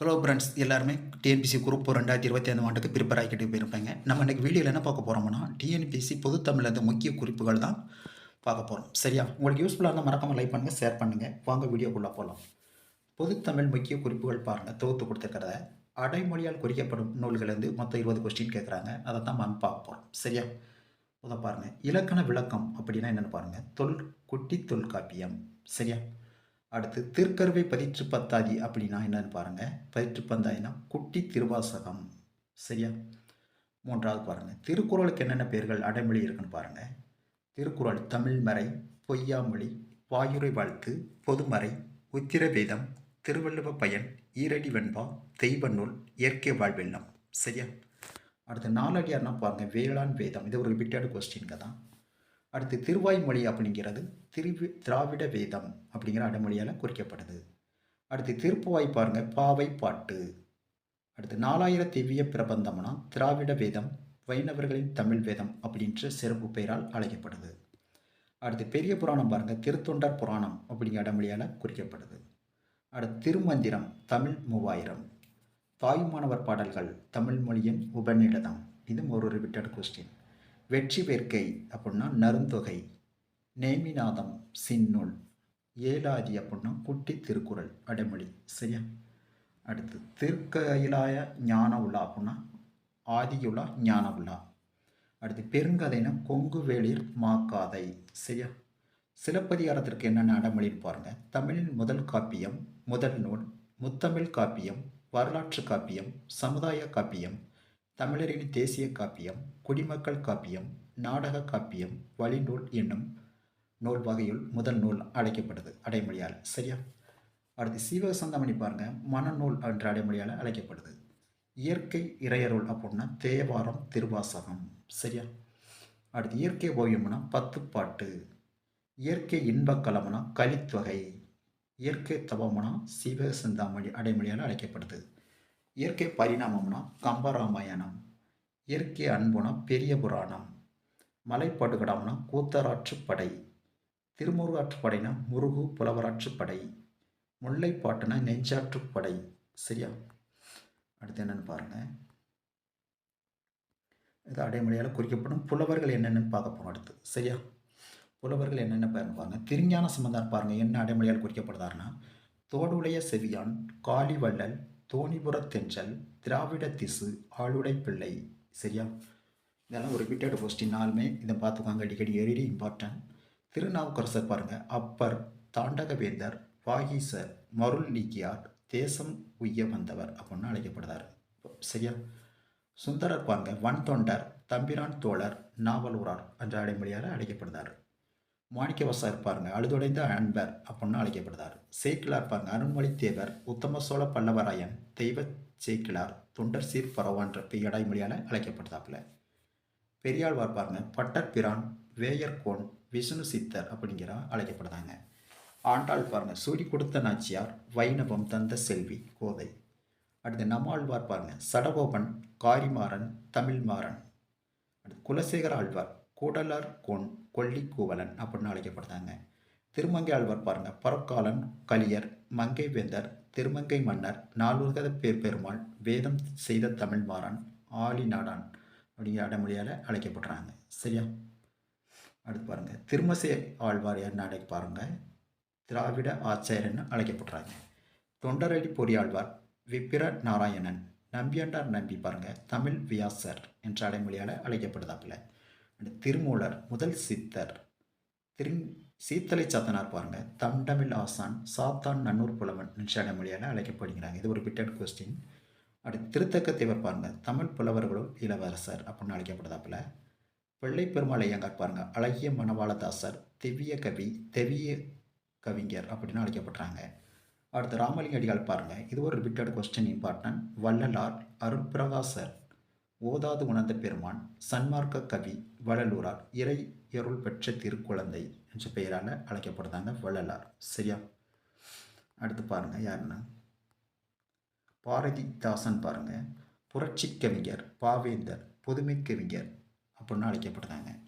Hello friends எல்லாருமே TNPSC group ரெண்டாயிரத்தி இருபத்தி ஐந்து ஆண்டுக்கு ப்ரிப்பேர் ஆகிட்டு போயிருப்பாங்க நம்ம இன்றைக்கி வீடியோவில் என்ன பார்க்க போகிறோம்னா டிஎன்பிசி பொதுத்தமிழில் அந்த முக்கிய குறிப்புகள் தான் பார்க்க போகிறோம் சரியா? உங்களுக்கு யூஸ்ஃபுல்லாக இருந்தால் மறக்காமல் லைக் பண்ணுங்கள் ஷேர் பண்ணுங்கள் வாங்க வீடியோக்குள்ளே போகலாம் பொதுத்தமிழ் முக்கிய குறிப்புகள் பாருங்கள் தொகுத்து கொடுத்துருக்கிறத. அடைமொழியால் குறிக்கப்படும் நூல்கள்லேருந்து மொத்தம் இருபது கொஸ்டின் கேட்குறாங்க அதை தான் நம்ம பார்க்க போகிறோம் சரியா? முதல் பாருங்கள் இலக்கண விளக்கம் அப்படின்னா என்னென்னு பாருங்கள் தொல் குட்டி தொல்காப்பியம். சரியா? அடுத்து திருக்கருவை பதிற்று பத்தாதி அப்படின்னா என்னன்னு பாருங்கள் பதிற்று பந்தாதினா குட்டி திருவாசகம். சரியா? மூன்றாவது பாருங்கள் திருக்குறளுக்கு என்னென்ன பேர்கள் அடைமொழி இருக்குன்னு பாருங்கள் திருக்குறள் தமிழ்மறை பொய்யாமொழி வாயுரை வாழ்த்து பொதுமறை உத்திரவேதம் திருவள்ளுவ பயன் ஈரடி வெண்பா தெய்வ நூல் இயற்கை வாழ்வெல்லாம் சரியா? அடுத்து நாலடியார்னா பாருங்கள் வேளாண் வேதம். இது ஒரு ரிப்பீட்டட் கொஸ்டின்க தான் அடுத்து திருவாய்மொழி அப்படிங்கிறது திருவி திராவிட வேதம் அப்படிங்கிற அடைமொழியால் குறிக்கப்படுது. அடுத்து திருப்புவாய் பாருங்க பாவை பாட்டு. அடுத்து நாலாயிர திவ்ய பிரபந்தம்னா திராவிட வேதம் வைணவர்களின் தமிழ் வேதம் அப்படின்ற சிறப்பு பெயரால் அழைக்கப்படுது. அடுத்து பெரிய புராணம் பாருங்கள் திருத்தொண்டர் புராணம் அப்படிங்கிற அடைமொழியால் குறிக்கப்படுது. அடுத்து திருமந்திரம் தமிழ் மூவாயிரம். தாய்மானவர் பாடல்கள் தமிழ் மொழியின் உபநிடதம். இதுவும் ஒரு ரிப்பீட்டட் கொஸ்டின் வெற்றி வேர்க்கை அப்படின்னா நருந்தொகை நேமிநாதம் சின்னூல் ஏலாதி அப்படின்னா குட்டி திருக்குறள் அடைமொழி சரியா? அடுத்து திருக்கயிலாய ஞான உலா அப்படின்னா ஆதியுலா ஞான உலா அடுத்து பெருங்கதைனா கொங்கு வேளிர் மாக்காதை சரியா? சிலப்பதிகாரத்திற்கு என்னென்ன அடைமொழின்னு பாருங்கள் தமிழின் முதல் காப்பியம் முதல் நூல் முத்தமிழ் காப்பியம் வரலாற்று காப்பியம் சமுதாய காப்பியம் தமிழரின் தேசிய காப்பியம் குடிமக்கள் காப்பியம் நாடக காப்பியம் வழிநூல் என்னும் நூல் வகையுள் முதல் நூல் அழைக்கப்படுது அடைமொழியால். சரியா? அடுத்து சீவக பாருங்கள் பாருங்க. மனநூல் என்ற அடைமொழியால் அழைக்கப்படுது. இயற்கை இறையருள் அப்படின்னா தேவாரம் திருவாசகம். சரியா? அடுத்து இயற்கை ஓவியம்னா பத்து பாட்டு இயற்கை இன்பக்கலம்னா கலித்தொகை. இயற்கை தவம்னா சிவசிந்தாமணி அடைமொழியால் அழைக்கப்படுது. இயற்கை பரிணாமம்னா கம்பராமாயணம் இயற்கை அன்புனா பெரிய புராணம் மலைப்படுகடம்னா கூத்தராற்றுப்படை திருமுருகாற்றுப்படைனா முருகு புலவராற்றுப்படை முல்லைப்பாட்டுனா நெஞ்சாற்றுப்படை சரியா? அடுத்து என்னென்னு பாருங்கள் இது அடைமொழியால் குறிக்கப்படும் புலவர்கள் என்னென்னு பார்க்க போகிறோம் அடுத்து சரியா? புலவர்கள் என்னென்ன பாருங்க. பாருங்கள் திருஞான சம்பந்தார் பாருங்கள் என்ன அடைமொழியால் குறிக்கப்படுதாருன்னா தோடுடைய செவியான் காளிவள்ளல் தோணிபுரத்தென்றல் திராவிட திசு ஆளுடை பிள்ளை. சரியா? இதெல்லாம் ஒரு ரிப்பீட்டட் கொஸ்டின்னாலுமே இதை பார்த்துக்கோங்க. அடிக்கடி எரிடி இம்பார்ட்டன்ட் திருநாவுக்கரசர் பாருங்கள் அப்பர் தாண்டகவேந்தர் வாகீசர் மருள் நீக்கியார் தேசம் உய்ய வந்தவர் அப்படின்னு அழைக்கப்படுறார். சரியா? சுந்தரர் பாருங்க. வன் தொண்டர் தம்பிரான் தோழர் நாவலூரார் என்ற அடைமொழியால் அழைக்கப்படுறார். மாணிக்கவாசர் இருப்பாருங்க அழுதுடைந்த அன்பர் அப்படின்னு அழைக்கப்படுறார் சேக்கிலார் பாருங்க அருண்மொழி தேவர் உத்தம சோழ பல்லவராயன் தெய்வ சேக்கிலார் தொண்டர் சீர் பரவான்ற இடைமொழியால் அழைக்கப்படுதாப்புல. பெரியாழ்வார் பாருங்க பட்டர் பிரான் வேயர்கோன் விஷ்ணு சித்தர் அப்படிங்கிற அழைக்கப்படுதாங்க. ஆண்டாள் பாருங்க சூரி கொடுத்த நாச்சியார் வைணவம் தந்த செல்வி கோதை. அடுத்து நம்மாழ்வார் பாருங்க சடகோபன் காரிமாறன் தமிழ்மாறன். அடுத்து குலசேகர ஆழ்வார் கூடலர் கோன் கொல்லிக்கூவலன் அப்படின்னு அழைக்கப்படுறாங்க. திருமங்கை ஆழ்வார் பாருங்க பரக்காலன் கலியர் மங்கை வேந்தர் திருமங்கை மன்னர் நாலுகத பேர் பெருமாள் வேதம் செய்த தமிழ் மாறன் ஆலி நாடான் அப்படிங்கிற அடைமொழியால் அழைக்கப்படுறாங்க. சரியா? அடுத்து பாருங்க திருமசை ஆழ்வார் என்ன அழைக்க பாருங்க திராவிட ஆச்சாரியன்னு அழைக்கப்படுறாங்க. தொண்டரடி பொறியாழ்வார் விப்பிர நாராயணன் நம்பியாண்டார் நம்பி பாருங்க தமிழ் வியாசர் என்ற அடைமொழியால் அழைக்கப்படுதாப்புல. திருமூலர் முதல் சித்தர். திரு சீத்தலை சாத்தனார் பாருங்க. தண்டமிழ் ஆசான் சாத்தான் நன்னூர் புலவன் என்ற மொழியால் அழைக்கப்படுகிறாங்க. இது ஒரு பிட்டட் கொஸ்டின் அடுத்து திருத்தக்க தேவர் பாருங்க. தமிழ் புலவர்களும் இளவரசர் அப்படின்னு அழைக்கப்படுதாப்புல பிள்ளை பெருமாள் ஐயங்கார் பாருங்க. அழகிய மணவாளதாசர் திவ்ய கவி தெவிய கவிஞர் அப்படின்னு அழைக்கப்படுறாங்க அடுத்து ராமலிங்க அடிகள் பாருங்க. இது ஒரு repeated question important Vallalar Arutprakasar ஓதாது உணர்ந்த பெருமான் சன்மார்க்க கவி வள்ளலூரார் இறை எருள் பெற்ற திருக்குழந்தை என்ற பெயரால் அழைக்கப்படுதாங்க வள்ளலார். சரியா? அடுத்து பாருங்கள் யாருன்னா? பாரதிதாசன் பாருங்கள் புரட்சி கவிஞர் பாவேந்தர் புதுமை கவிஞர் அப்படின்னு அழைக்கப்படுதாங்க.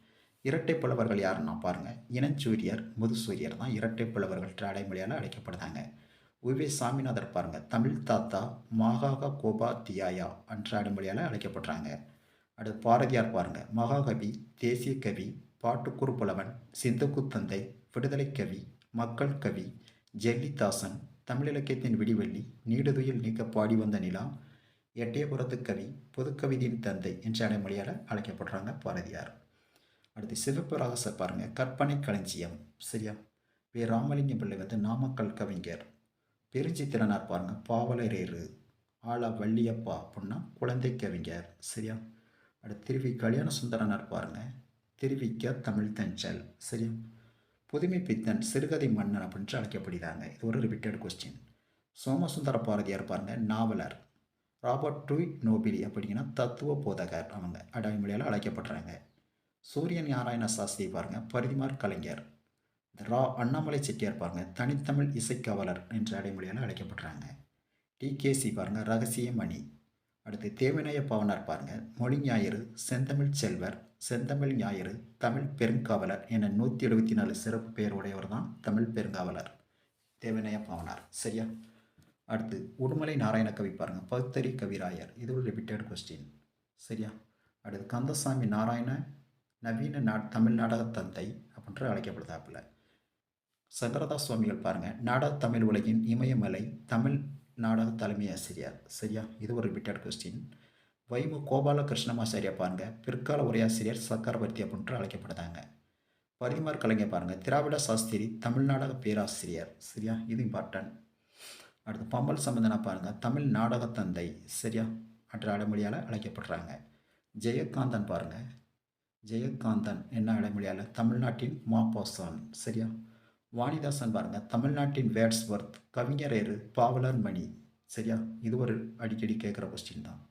இரட்டை புலவர்கள் யாருன்னா பாருங்கள் இனச்சூரியர் முதுசூரியர் தான் இரட்டை புலவர்கள் அடைமொழியால் அழைக்கப்படுதாங்க. உவே சாமிநாதர் பாருங்க. தமிழ் தாத்தா மாகாக கோபாத்தியாயா என்ற அடைமொழியால் அழைக்கப்படுறாங்க. அடுத்து பாரதியார் பாருங்க. மகாகவி தேசிய கவி பாட்டுக்கூறு புலவன் சிந்துக்கு தந்தை விடுதலை கவி மக்கள் கவி ஜெல்லிதாசன் தமிழிலக்கியத்தின் விடிவெள்ளி நீடுதுயில் நீக்க பாடி வந்த நிலா எட்டயபுரத்து கவி புதுக்கவிதையின் தந்தை என்ற அடைமொழியால் அழைக்கப்படுறாங்க பாரதியார். அடுத்து சிவப்பு ரகச பாருங்க. கற்பனை களஞ்சியம். சரியா? வே ராமலிங்கம் பிள்ளை வந்து நாமக்கல் கவிஞர். பெருஞ்சித்திரனார் பாருங்க. பாவலரேறு ஆலா வள்ளியப்பா அப்படின்னா குழந்தை கவிஞர் சரியா? அடுத்து திருவி கல்யாண சுந்தரனார் பாருங்க. திருவிக்க தமிழ் தஞ்சல் சரியா? புதுமை பித்தன் சிறுகதை மன்னன் அப்படின்ட்டு அழைக்கப்படுகிறாங்க. இது ஒரு ரிப்பீட்டட் கொஸ்டின் சோமசுந்தர பாரதியார் பாருங்க நாவலர். ராபர்ட் டூய் நோபிலி அப்படிங்கன்னா தத்துவ போதகர் அவங்க. அடைமொழியால் அழைக்கப்படுறாங்க. சூரியன் நாராயண சாஸ்திரி பாருங்க பரிதிமார் கலைஞர். ரா அண்ணாமலை செட்டியார் பாருங்க தனித்தமிழ் இசைக்காவலர் என்ற அடைமொழியால் அழைக்கப்படுறாங்க டிகேசி பாருங்க ரகசிய மணி அடுத்து தேவநேய பாவனார் பாருங்க மொழி ஞாயிறு செந்தமிழ் செல்வர் செந்தமிழ் ஞாயிறு தமிழ் பெருங்காவலர் என நூற்றி எழுபத்தி நாலு சிறப்பு பெயர் உடையவர் தான் தமிழ் பெருங்காவலர். தேவநேய பாவனார் சரியா? அடுத்து உடுமலை நாராயண கவி பாருங்க பகுத்தறி கவிராயர். இது ஒரு ரிப்பீட்டட் கொஸ்டின் சரியா? அடுத்து கந்தசாமி நாராயண நவீன நா தமிழ் நாடக தந்தை அப்படின்ற அழைக்கப்படுதாப்புல. சங்கரதாஸ் சுவாமிகள் பாருங்கள் நாடக தமிழ் உலகின் இமயமலை தமிழ் நாடக தலைமை ஆசிரியர். சரியா? இது ஒரு ரிப்பீட்டட் கொஸ்டின் வைமு கோபாலகிருஷ்ணமாச்சாரியா பாருங்க. பிற்கால உரையாசிரியர் சக்கரவர்த்தி அப்படின்ற அழைக்கப்படுதாங்க பரிதிமார் கலைஞர் பாருங்க. திராவிட சாஸ்திரி தமிழ்நாடக பேராசிரியர். சரியா? இது இம்பார்ட்டன்ட் அடுத்து பம்பல் சம்பந்தனா பாருங்க. தமிழ் நாடக தந்தை. சரியா? மற்ற அடைமொழியால் அழைக்கப்படுறாங்க. ஜெயகாந்தன் பாருங்க. ஜெயகாந்தன் என்ன அடைமொழியால்? தமிழ்நாட்டின் மாப்போசான். சரியா? வாணிதாசன் பாருங்க தமிழ்நாட்டின் வேட்ஸ்வர்த் கவிஞரேறு பாவலர் மணி. சரியா? இது ஒரு அடிக்கடி கேட்குற கொஸ்டின் தான்.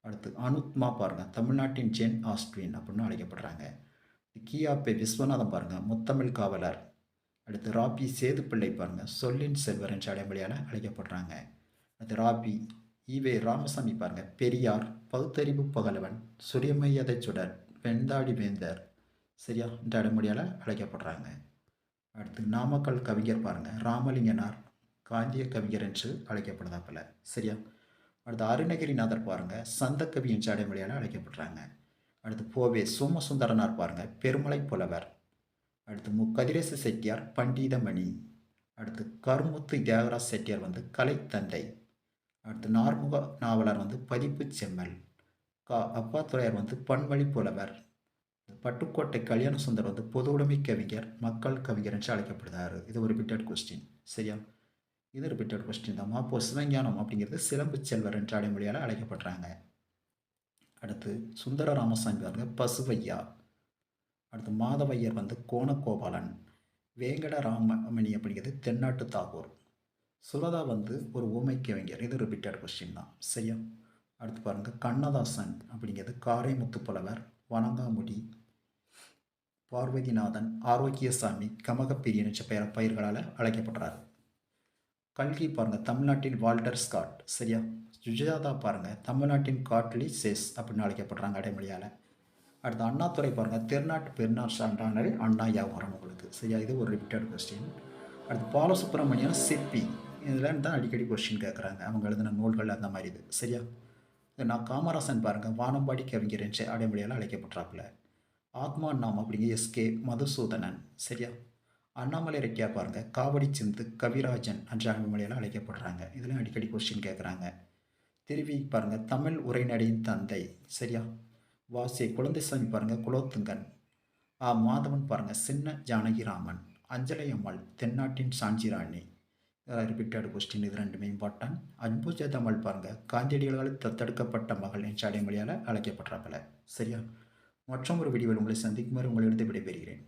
அடுத்து அனுத்மா பாருங்க தமிழ்நாட்டின் ஜென் ஆஸ்ட்வின் அப்படின்னு அழைக்கப்படுறாங்க. கியாபே விஸ்வநாதன் பாருங்க முத்தமிழ் காவலர். அடுத்து ராபி சேதுப்பிள்ளை பாருங்க சொல்லின் செல்வர் என்ற அடைமொழியால் அழைக்கப்படுறாங்க. அடுத்து ராபி ஈவே ராமசாமி பாருங்க பெரியார் பகுத்தறிவு பகலவன் சுரியமையதை சுடர் பெண்தாடி வேந்தர். சரியா? என்ற அடைமொழியால் அழைக்கப்படுறாங்க. அடுத்து நாமக்கல் கவிஞர் பாருங்கள் ராமலிங்கனார் காந்திய கவிஞர் என்று அழைக்கப்படுதாப்பில். சரியா? அடுத்து அருணகிரிநாதர் பாருங்கள் சந்தக்கவி என்று அடைமொழியால் அழைக்கப்படுறாங்க. அடுத்து போவே சோமசுந்தரனார் பாருங்கள் பெருமலை புலவர். அடுத்து மு. கதிரேச செட்டியார் பண்டிதமணி. அடுத்து கருமுத்து தியாகராஜ் செட்டியார் வந்து கலைத்தந்தை. அடுத்து நார்முக நாவலர் வந்து பதிப்பு செம்மல். கா அப்பாத்துறையார் வந்து பன்மொழி புலவர். பட்டுக்கோட்டை கல்யாண சுந்தர் வந்து பொது உடைமை கவிஞர் மக்கள் கவிஞர் என்று அழைக்கப்படுகிறார். இது ஒரு ரிப்பீட்டட் கொஸ்டின் சரியா? இது ரிப்பீட்டட் கொஸ்டின் தான். மாப்போ சிவஞானம் அப்படிங்கிறது சிலம்பு செல்வர் என்ற அடைமொழியால் அழைக்கப்படுறாங்க. அடுத்து சுந்தர ராமசாமி வந்து பசுவையா. அடுத்து மாதவையர் வந்து கோணகோபாலன். வேங்கட ராமமணி அப்படிங்கிறது தென்னாட்டு தாகூர். சுரதா வந்து ஒரு ஊமை கவிஞர். இது ரிப்பீட்டட் கொஸ்டின் தான். சரியா? அடுத்து பாருங்கள் கண்ணதாசன் அப்படிங்கிறது காரைமுத்து புலவர் வணங்காமுடி. பார்வதிநாதன் ஆரோக்கியசாமி கமகப்பிரியன் என்ற பெயர் பயிர்களால் அழைக்கப்படுறார் கல்கி பாருங்கள் தமிழ்நாட்டின் வால்டர் ஸ்காட் சரியா? சுஜாதா பாருங்கள் தமிழ்நாட்டின் காட்லி செஸ் அப்படின்னு அழைக்கப்படுறாங்க அடைமொழியால். அடுத்து அண்ணாத்துறை பாருங்கள் திருநாட்டு பெருநாள் சான்றானே அண்ணா யாவரம் உங்களுக்கு சரியா? இது ஒரு ரிப்பீட்டட் கொஸ்டின் அடுத்து பாலசுப்ரமணியம் சிற்பி இதில் தான் அடிக்கடி கொஸ்டின் கேட்குறாங்க அவங்க எழுதின நூல்கள் அந்த மாதிரி இது சரியா? நான் காமராசன் பாருங்கள் வானம்பாடி கவிஞர் என்று அடைமொழியால் அழைக்கப்பட்டாப்புல. ஆத்மா நாம் அப்படிங்க எஸ்கே மதுசூதனன். சரியா? அண்ணாமலை ரெட்டியா பாருங்கள் காவடி சிந்து கவிராஜன் என்ற அடைமொழியால் அழைக்கப்படுறாங்க. இதெல்லாம் அடிக்கடி கொஸ்டின் கேட்குறாங்க திருவி பாருங்கள் தமிழ் உரைநடையின் தந்தை. சரியா? வாசி குழந்தைசாமி பாருங்கள் குலோத்துங்கன். ஆ மாதவன் பாருங்கள் சின்ன ஜானகிராமன். அஞ்சலை அம்மாள் தென்னாட்டின் சாஞ்சிராணி. ரிப்பீட்டட் கொஸ்டின் இது ரெண்டுமே இம்பார்ட்டன்ட் அன்புஜ தமிழ் பாருங்கள் காந்தியடிகளால் தத்தெடுக்கப்பட்ட மகள் என்ற அடைமொழியால் அழைக்கப்படுறாங்கள சரியா? மற்றும் ஒரு வீடியோவில் உங்களை சந்திக்குமாறு உங்களிடத்தை விடைபெறுகிறேன்.